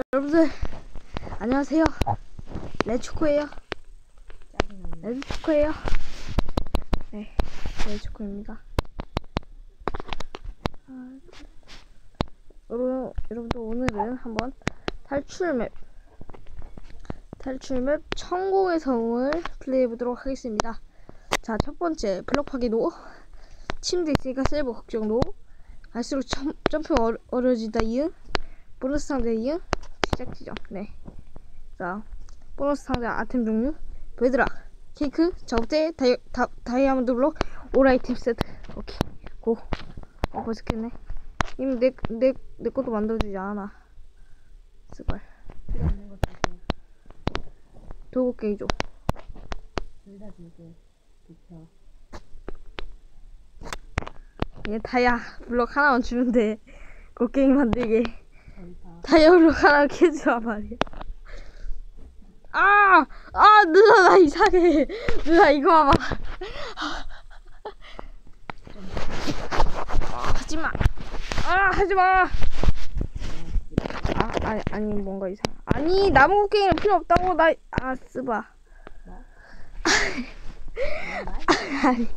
여러분들 안녕하세요. 레츠코예요. 레츠코예요. 네, 레츠코입니다. 아, 여러분, 여러분들 오늘은 한번 탈출 맵 탈출 맵 천공의 성을 플레이해 보도록 하겠습니다. 자, 첫 번째 블럭 파기도 침대 있으니까 세이버 걱정도 갈수록 점, 점프 어려, 어려지다 이응 보너스 상자 이응 지점 네. 자 보너스 상자 아템 종류 베드락 케이크 적대 다이, 다, 다이아몬드 블록 올 아이템 세트 오케이 고 어, 깼네 이미 내, 내, 내 것도 만들어주지 않아 줄게. 도구 깨줘 둘다 줄게. 비켜. 얘 다이아 블록 하나만 주면 돼 곡괭이 만들게. 다이아 블록 하나 캐주라 말이야. 아! 아 누나 나 이상해. 누나 이거 봐봐. 아, 하지마. 아 하지마. 아 아니 아니 뭔가 이상 아니 나무 곡괭이는 필요 없다고 나 아 쓰봐 아니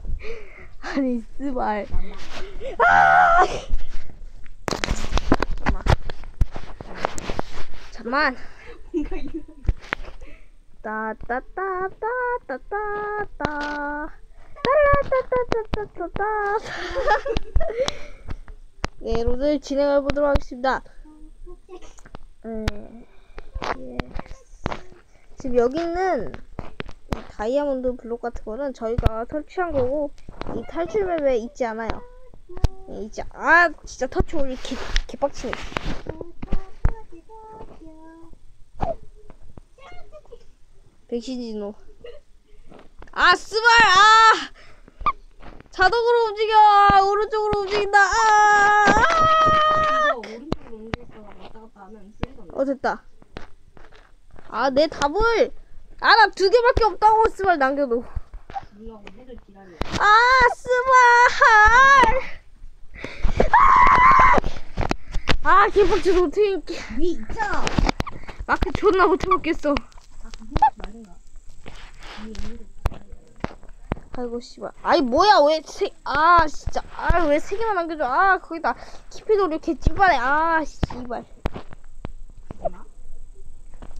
아니 쓰발 아! 잠만. 따따따따따따따. 따라따따따따따. 네, 여러분들 진행해 보도록 하겠습니다. 음, 예. 지금 여기 있는 이 다이아몬드 블록 같은 거는 저희가 설치한 거고 이 탈출 맵에 있지 않아요. 예, 있지 아 진짜 터치 올리 개 개빡치네. 백신진호. 아, 스발! 아! 자동으로 움직여! 아, 오른쪽으로 움직인다! 아! 이거 오른쪽으로 옮길 거가 왔다 갔다 하면 쓰리가 어, 됐다. 아, 내 답을! 아, 나 두 개밖에 없다고, 스발 남겨도. 아, 스발! 아! 아, 개빡쳐서 어떻게 이렇게. 위 있잖아. 마크 존나 못해먹겠어. 아, 그거 하지 말든가. 위에 있는 거. 아이고 씨발. 아이 뭐야 왜세아 진짜. 아 왜 세 개만 남겨줘? 아 거기다 키피도를 이렇게 찐발해. 아 씨발?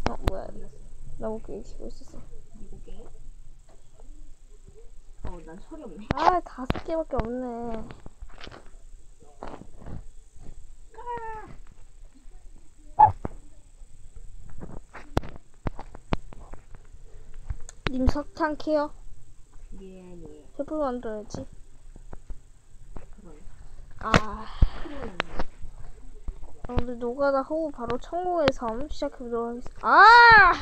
어 뭐야 나 먹기 치고 있었어. 미국에. 어, 난 철이 없네. 아 다섯 개밖에 없네 님 석탄 캐요 미엔이. 횃불 만들어야지. 아. 아, 근데 노가다 하고 바로 천공의 섬 시작해보도록 하겠습니다 아!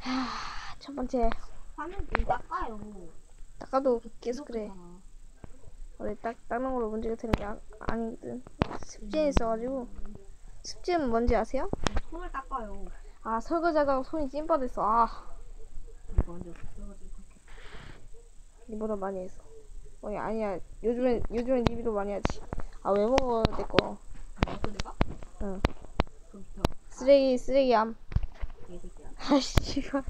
하, 첫 번째 화면 좀 닦아요. 닦아도 계속 그래. 원래 딱 닦는 걸로 문제가 되는 게 아, 아니거든 습진이 있어가지고 습진은 뭔지 아세요? 손을 닦아요. 아 설거지하다가 손이 찐빠졌어 아 니보다 많이 했어 아니 아니야 요즘엔 요즘엔 니비도 많이 하지 아 왜 먹어 내 거 먹어, 내가? 응. 쓰레기 쓰레기함 개새끼야. 아 씨발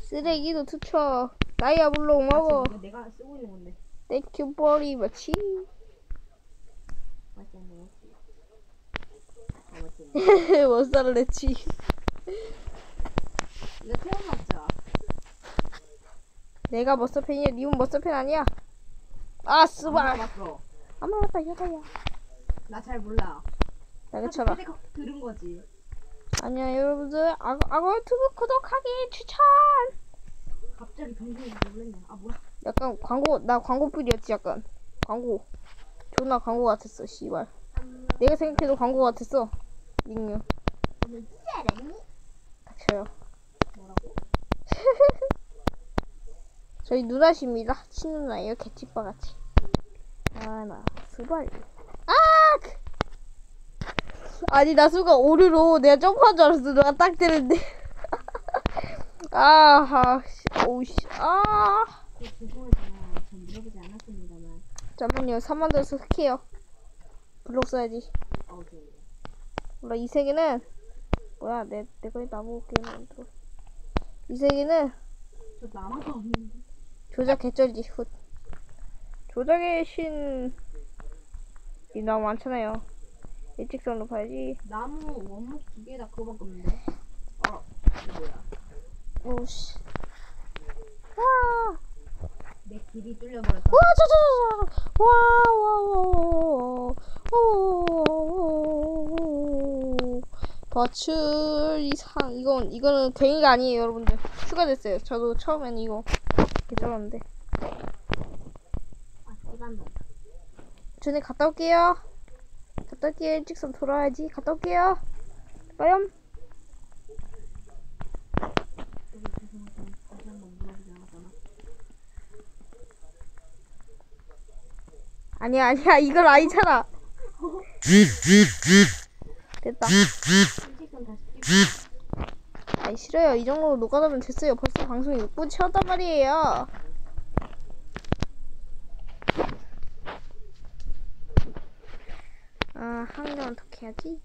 쓰레기도 투쳐 다이아 블록 먹어 이거 내가 쓰고 있는 건데. 땡큐 버리 마치 먹었지. 아, 맛있네. 못 살았지 이거 태원 먹자. 내가 머스펜이야? 님은 머스펜 아니야? 아 먹어봤어. 안 먹었다 여자야. 나잘 몰라. 나그쳐라 근데 들은 거지. 아니야 여러분들. 악어, 악어 유튜브 구독하기 추천! 갑자기 병신이 놀랬네. 아 뭐야? 약간 광고 나 광고 뿌리였지 약간. 광고. 존나 광고 같았어 씨발. 내가 생각해도 광고 같았어 닉뉴 닥쳐요 뭐라고? 저희 누나십니다. 친누나예요 개찌빠같이. 아 나 수발. 아 아니 나 순간 오류로 내가 점프한 줄 알았어. 누가 딱 때렸는데. 아하 아그 죄송하지만 전 물어보지 않았습니다만. 잠깐만요. 3만 더서 흑해요. 블록 써야지. 어, 몰라 이 세계는 뭐야 내 내가 왜 나보고 게임 만들어 이 세계는 저 나무가 없는데. 조작 개쩔지 훗 조작의 신이 너무 많잖아요 일직선으로 봐야지 나무 원목 두 개다 그거밖에 없는데. 어, 이거 뭐야? 오씨 와내 길이 뚫려버렸다. 와, 저, 저, 저, 저. 와, 와, 와, 와, 버출 이상 이건 이거는 괜히가 아니에요, 여러분들. 추가됐어요. 저도 처음엔 이거 개잘한데. 준이 갔다 올게요. 갔다 올게요. 일찍선 돌아야지. 갔다 올게요. 빠염. 아니야 아니야 이걸 아니잖아. 됐다. 아이 싫어요. 이 정도로 녹아나면 됐어요. 벌써 방송이 6분 채웠단 말이에요. 아, 한 개만 더 캐야지.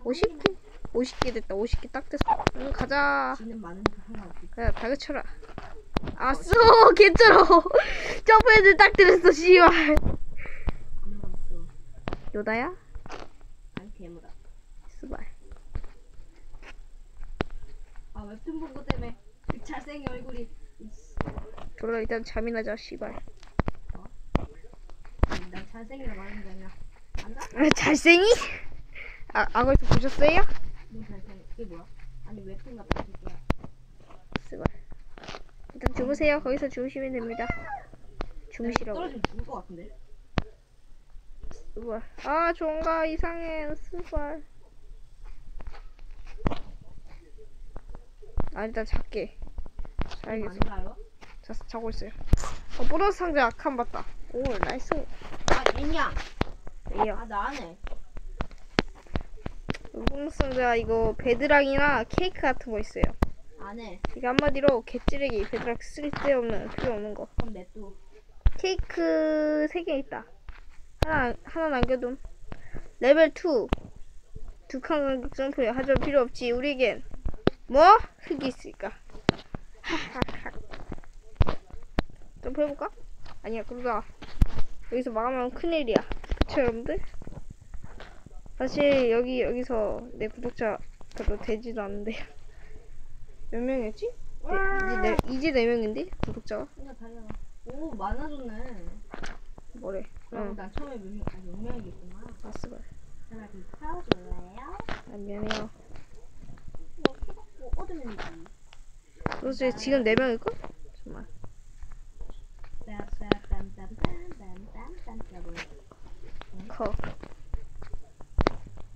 50개? 50개 됐다. 50개 딱 됐어. 응, 가자. 상관없지. 그래, 다그쳐라. 아쏘, 개쩔어. 점프헤드 딱 들었어, 씨발. 없어. 요다야? 아니, 괴물아. 스발. 거 때문에 그 잘생긴 얼굴이. 졸라 일단 잠이나 자, 씨발. 아니, 난 잘생기라 말하는 게 아니라. 안다? 아, 잘생이? 아, 악어에서 보셨어요? 너 잘생. 이게 뭐야? 아니, 웹툰 같은 새끼야. 스발. 일단 주무세요. 거기서 주무시면 됩니다. 주무시라고. 떨어지면 죽을 것 같은데. 스발. 아, 종가 이상해. 스발. 아, 일단 작게. 가요? 자, 자고 있어요. 어, 보너스 상자 악한 봤다. 오, 나이스. 아, 됐냐? 이요. 아, 나안 해. 보너스 상자 이거 베드락이나 케이크 같은 거 있어요. 안 해. 이게 한마디로 개찌르기 베드락 쓸데없는 필요 없는 거. 그럼 내 또. 케이크 3개 있다. 하나, 하나 남겨둠. 레벨 2. 두칸 간격 점프야. 하지만 필요 없지. 우리에겐. 뭐? 흙이 있으니까. 점프 해볼까? 아니야, 그러다. 여기서 막으면 큰일이야. 그쵸, 여러분들? 사실, 여기, 여기서 내 구독자 별로 되지도 않는데. 몇 명이었지? 네, 이제 네, 이제 네 명인데? 구독자가? 그냥 달려. 오, 많아졌네. 뭐래? 그럼 응. 난 처음에 몇 명, 아니, 몇 명이겠구나. 아스발. 제가 좀 태워줄래요? 아, 미안해요. 뭐, 뭐, 얻으면 지 그래서 지금 4명일걸? 정말. 빰빰빰빰빰빰빰빰 커.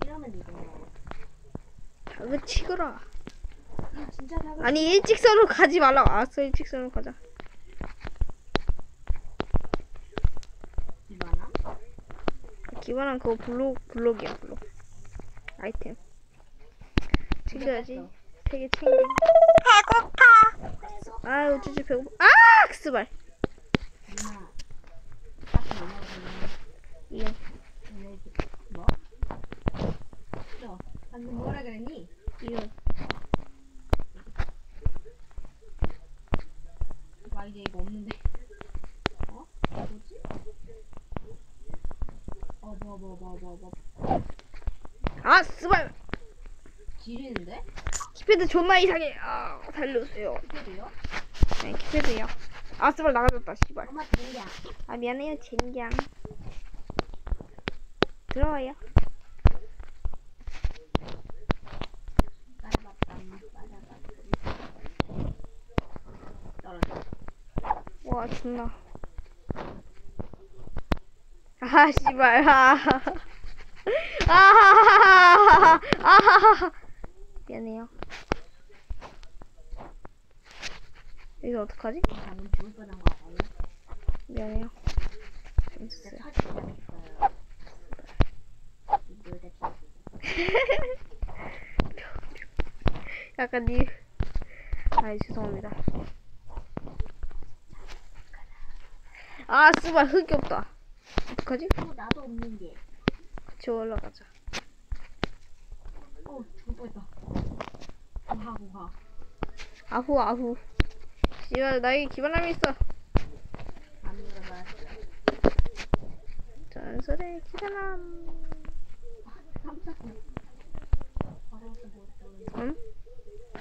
이러면 치거라. 이거 진짜 다 아니, 일직선으로 가지 말라고. 알았어, 일직선으로 가자. 기반함? 기반한 그거 블록, 블록이야, 블록. 아이템. 챙겨야지. 세개 챙겨. 배고파. 아유, 쭈쭈 배고파. 아! 스발. 누나. 딱히 못 먹었네. 이형. 왜 이렇게- 뭐? 너 방금 뭐라 그랬니? 이형. 와 이제 이거 없는데. 어? 뭐지? 어, 뭐, 뭐, 뭐, 뭐, 뭐. 아, 스발. 지리는데? 키패드 존나 이상해. 아, 살려주세요. 그래요? 네, 키패드야. 아, 스발 나가졌다, 씨발. 엄마 된장. 아, 미안해요, 젠장. 들어와요. 와 존나 아 씨발 아 아하하하하 아하하하 미안해요 여기서 어떡하지? 방금 죽을 뻔한 거 알아요? 미안해요 재밌었어요. 이거 약간 니 아이 죄송합니다 아 씨발 흙이 없다 어떡하지? 어, 나도 없는 게. 같이 올라가자 죽을 뻔했다. 고하 고하. 아후 아후 씨발 나에게 기반함이 있어. 전설의 뭐 응?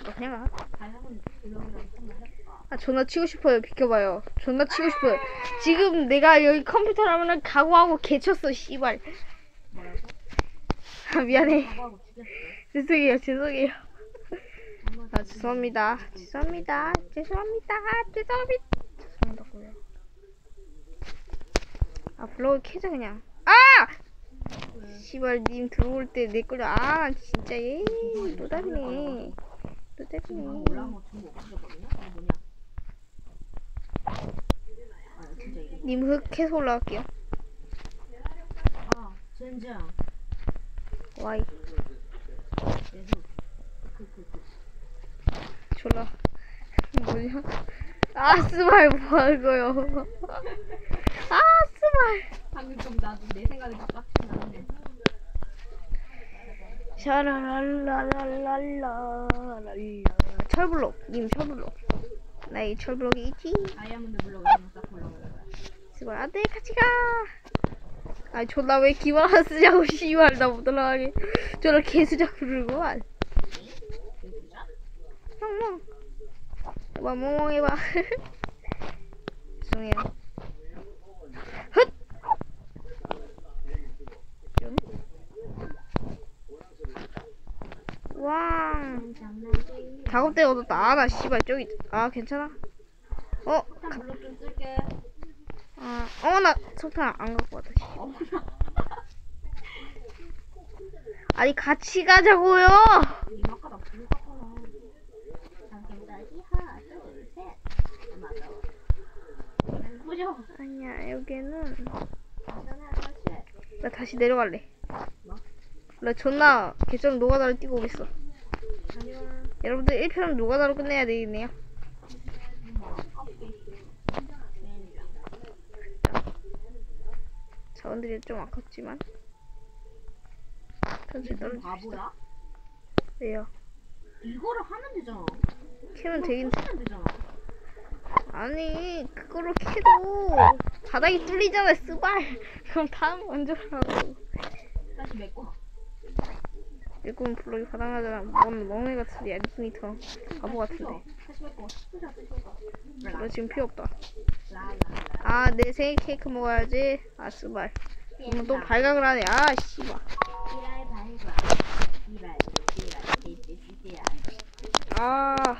너 그냥 가. 다이아몬드 블록이랑 한번 해볼까? 아 존나 치고 싶어요 비켜봐요 존나 치고 싶어요 지금 내가 여기 컴퓨터 하면은 각오하고 개쳤어 씨발? 아 미안해. 죄송해요 죄송해요 아 죄송합니다. 죄송합니다. 죄송합니다. 죄송합니다. 죄송하다고요 아 블로그 켜자 그냥. 아! 씨발 님 들어올 때 내 걸려 아 진짜 얘 노답이네 노답이네. 방금 올라온 거 전부 없어졌거든요? 이거 뭐냐? 아 진짜 이게 님 흑해서 올라갈게요. 아 젠장. 와이 내손 그그그 졸라. 뭐냐? 아 스발 뭐하고요? 아 스발 방금 좀 나도 내 생각이 좀 빡치긴 나는데. 샤라랄라랄랄라 철블록 님 철블록 나이 철블록이 있지 다이아몬드 블록을 싹 스발 안돼 같이 가아 존나 왜 기만 안 쓰냐고 씨발 나못 올라가게 존나 개수작 개수작? 멍멍 해봐 멍멍 해봐 죄송해요 헛 작업대 얻었다 아 나 씨발 저기 아 괜찮아 어? 아, 어, 나 석탄 안 갖고 왔다. 아니, 같이 가자고요! 님 아까 나 불 껐잖아 잠깐까지 하나 둘셋 보죠 아니야, 여기는. 나 다시 내려갈래. 뭐? 나 존나 개처럼 노가다를 뛰고 오겠어. 여러분들 1편은 노가다로 끝내야 되겠네요. 자원들이 좀 아깝지만. 천천히. 바보야? 왜요? 이거를 하면 되잖아 캐면 되긴, 되잖아 아니, 그거로 캐도 바닥이 뚫리잖아, 쓰발. 그럼 다음 먼저 하라고. 다시 메꿔 일꾼 블록이 바닥나잖아. 뭔 멍해 같은 소리야, 니미터. 바보 같은데. 너 지금 필요 없다. 아, 내 생일 케이크 먹어야지. 아, 스발. 그러면 또 발각을 하네. 아, 씨발. 아.